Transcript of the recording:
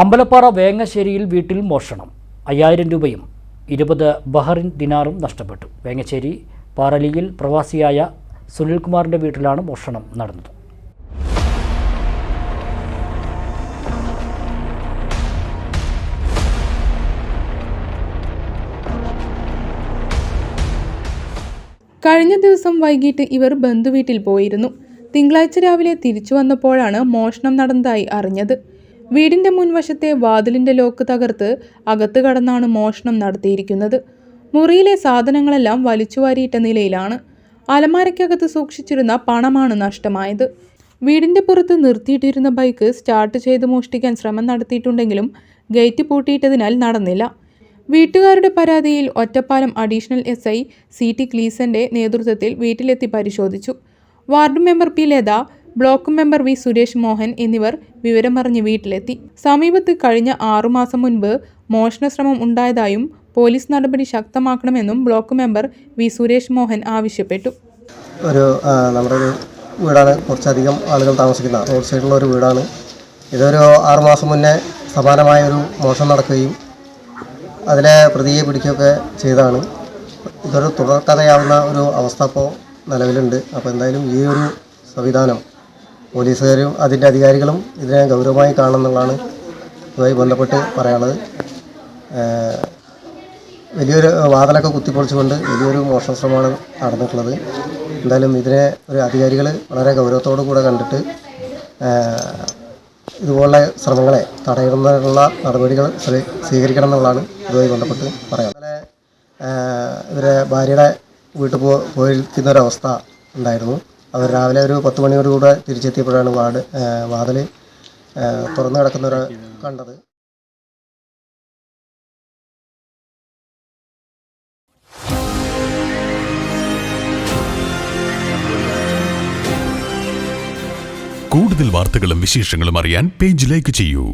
അമ്പലപ്പാറ വേങ്ങശ്ശേരിയിൽ വീട്ടിൽ മോഷണം. അയ്യായിരം രൂപയും ഇരുപത് ബഹറിൻ ദിനാറും നഷ്ടപ്പെട്ടു. വേങ്ങശ്ശേരി പാറലിയിൽ പ്രവാസിയായ സുനിൽകുമാറിന്റെ വീട്ടിലാണ് മോഷണം നടന്നത്. കഴിഞ്ഞ ദിവസം വൈകിട്ട് ഇവർ ബന്ധുവീട്ടിൽ പോയിരുന്നു. തിങ്കളാഴ്ച രാവിലെ തിരിച്ചു വന്നപ്പോഴാണ് മോഷണം നടന്നതായി അറിഞ്ഞത്. വീടിന്റെ മുൻവശത്തെ വാതിലിന്റെ ലോക്ക് തകർത്ത് അകത്ത് കടന്നാണ് മോഷണം നടത്തിയിരിക്കുന്നത്. മുറിയിലെ സാധനങ്ങളെല്ലാം വലിച്ചുവാരിയിട്ട നിലയിലാണ്. അലമാരയ്ക്കകത്ത് സൂക്ഷിച്ചിരുന്ന പണമാണ് നഷ്ടമായത്. വീടിന്റെ പുറത്ത് നിർത്തിയിട്ടിരുന്ന ബൈക്ക് സ്റ്റാർട്ട് ചെയ്ത് മോഷ്ടിക്കാൻ ശ്രമം നടത്തിയിട്ടുണ്ടെങ്കിലും ഗേറ്റ് പൂട്ടിയിട്ടതിനാൽ നടന്നില്ല. വീട്ടുകാരുടെ പരാതിയിൽ Ottapalam additional S I C T ക്ലീസന്റെ നേതൃത്വത്തിൽ വീട്ടിലെത്തി പരിശോധിച്ചു. Ward member P Latha block member V Suresh Mohan എന്നിവർ വിവരമറിഞ്ഞ് വീട്ടിലെത്തി. സമീപത്ത് കഴിഞ്ഞ ആറുമാസം മുൻപ് മോഷണശ്രമം ഉണ്ടായതായും പോലീസ് നടപടി ശക്തമാക്കണമെന്നും block member V Suresh Mohan ആവശ്യപ്പെട്ടു. ഒരു നമ്മുടെ ഒരു വീടാണ്. കുറച്ചധികം ആളുകൾ താമസിക്കുന്ന റോഡ് സൈഡിലുള്ള ഒരു വീടാണ്. ഇതൊരു ആറുമാസം മുന്നേ സമാനമായ ഒരു മോഷണം നടക്കുകയും അതിലെ പ്രതിയെ പിടിക്കുകയൊക്കെ ചെയ്തതാണ്. ഇതൊരു തുടർക്കഥയാവുന്ന ഒരു അവസ്ഥ ഇപ്പോൾ നിലവിലുണ്ട്. അപ്പോൾ എന്തായാലും ഈ ഒരു സംവിധാനം പോലീസുകാരും അതിന്റെ അധികാരികളും ഇതിനെ ഗൗരവമായി കാണുന്നതാണ് ഇതുമായി ബന്ധപ്പെട്ട് പറയാനുള്ളത്. വലിയൊരു വാതിലൊക്കെ കുത്തിപ്പൊളിച്ചുകൊണ്ട് വലിയൊരു മോഷണ ശ്രമമാണ് നടന്നിട്ടുള്ളത്. എന്തായാലും ഇതിനെ ഒരു അധികാരികൾ വളരെ ഗൗരവത്തോടു കൂടെ കണ്ടിട്ട് ഇതുപോലെ ഇതുപോലുള്ള ശ്രമങ്ങളെ തടയുന്നതിനുള്ള നടപടികൾ സ്വീകരിക്കണം എന്നുള്ളതാണ് ഇതുമായി ബന്ധപ്പെട്ട് പറയാം അതുപോലെ ഇവരെ ഭാര്യയുടെ വീട്ടിൽ പോയിരിക്കുന്നൊരവസ്ഥ ഉണ്ടായിരുന്നു. അവർ രാവിലെ ഒരു പത്ത് മണിയോടുകൂടെ തിരിച്ചെത്തിയപ്പോഴാണ് വാർഡ് വാതിൽ തുറന്നു കിടക്കുന്നവരെ കണ്ടത്. കൂടുതൽ വാർത്തകളും വിശേഷങ്ങളും അറിയാൻ പേജ് ലൈക്ക് ചെയ്യൂ.